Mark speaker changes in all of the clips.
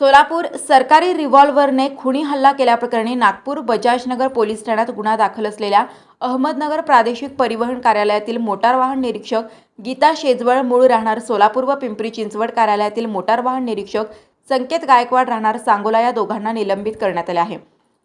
Speaker 1: सोलापूर सरकारी रिव्हॉल्व्हरने खुणी हल्ला केल्याप्रकरणी नागपूर बजाजनगर पोलीस ठाण्यात गुन्हा दाखल असलेल्या अहमदनगर प्रादेशिक परिवहन कार्यालयातील मोटार वाहन निरीक्षक गीता शेजवळ मूळ राहणार सोलापूर व पिंपरी चिंचवड कार्यालयातील मोटार वाहन निरीक्षक संकेत गायकवाड राहणार सांगोला या दोघांना निलंबित करण्यात आले आहे.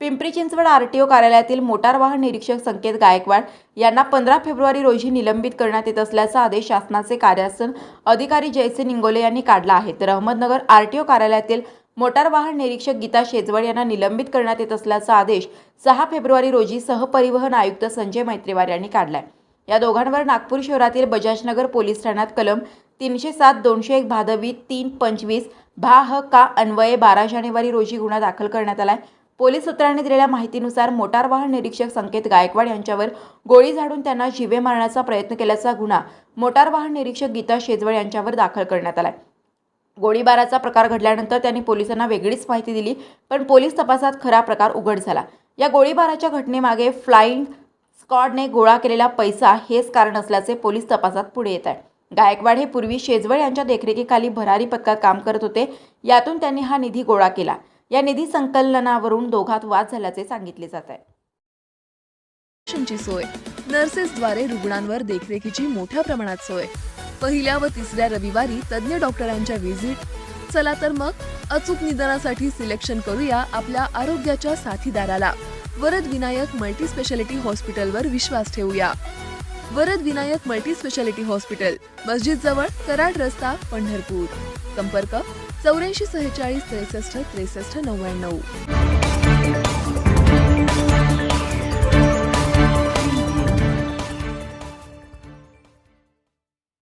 Speaker 1: Pimpri Chinchwad R T O कार्यालयातील मोटार वाहन निरीक्षक संकेत गायकवाड यांना पंधरा फेब्रुवारी रोजी निलंबित करण्यात येत असल्याचा आदेश शासनाचे कार्यासन अधिकारी जयसिंग इंगोले यांनी काढला आहे. तर अहमदनगर ओ कार्यालयातील मोटार वाहन निरीक्षक गीता शेजवळ यांना निलंबित करण्यात येत असल्याचा आदेश सहा फेब्रुवारी रोजी सहपरिवहन आयुक्त संजय मैत्रीवार यांनी काढलाय. या दोघांवर नागपूर शहरातील बजाजनगर पोलीस ठाण्यात कलम तीनशे सात दोनशे एक भादवी तीन पंचवीस भा ह का अन्वये बारा जानेवारी रोजी गुन्हा दाखल करण्यात आलाय. पोलीस सूत्रांनी दिलेल्या माहितीनुसार मोटार वाहन निरीक्षक संकेत गायकवाड यांच्यावर गोळी झाडून त्यांना जीवे मारण्याचा प्रयत्न केल्याचा गुन्हा मोटार वाहन निरीक्षक गीता शेजवळ यांच्यावर दाखल करण्यात आला गोळीबाराचा प्रकार घडल्यानंतर त्यांनी पोलिसांना वेगळीच माहिती दिली पण पोलीस तपासात खरा प्रकार उघड झाला. या गोळीबाराच्या घटनेमागे फ्लाईंग स्कॉडने गोळा केलेला पैसा हेच कारण असल्याचे पोलीस तपासात पुढे येत आहे. गायकवाड हे पूर्वी शेजवळ यांच्या देखरेखीखाली भरारी पथकात काम करत होते यातून त्यांनी हा निधी गोळा केला. या निधी संकलनावरून दोघात वाद झाल्याचे सांगितले जात आहे.
Speaker 2: सोय. नर्सेसद्वारे रुग्णांवर देखरेखीची मोठ्या प्रमाणात सोय. पहिल्या व तिसऱ्या रविवारी तज्ज्ञ डॉक्टरांच्या व्हिजिट. चला तर मग अचूक निदानासाठी सिलेक्शन करूया आपल्या आरोग्याच्या साथीदाराला. वरद विनायक मल्टी स्पेशालिटी हॉस्पिटलवर विश्वास ठेवूया. Varad Vinayak multi speciality hospital मस्जिद जवळ कराड रस्ता पंढरपूर. संपर्क चौऱ्याऐंशी सेहेचाळीस त्रेसष्ट त्रेसष्ट नव्याण्णव.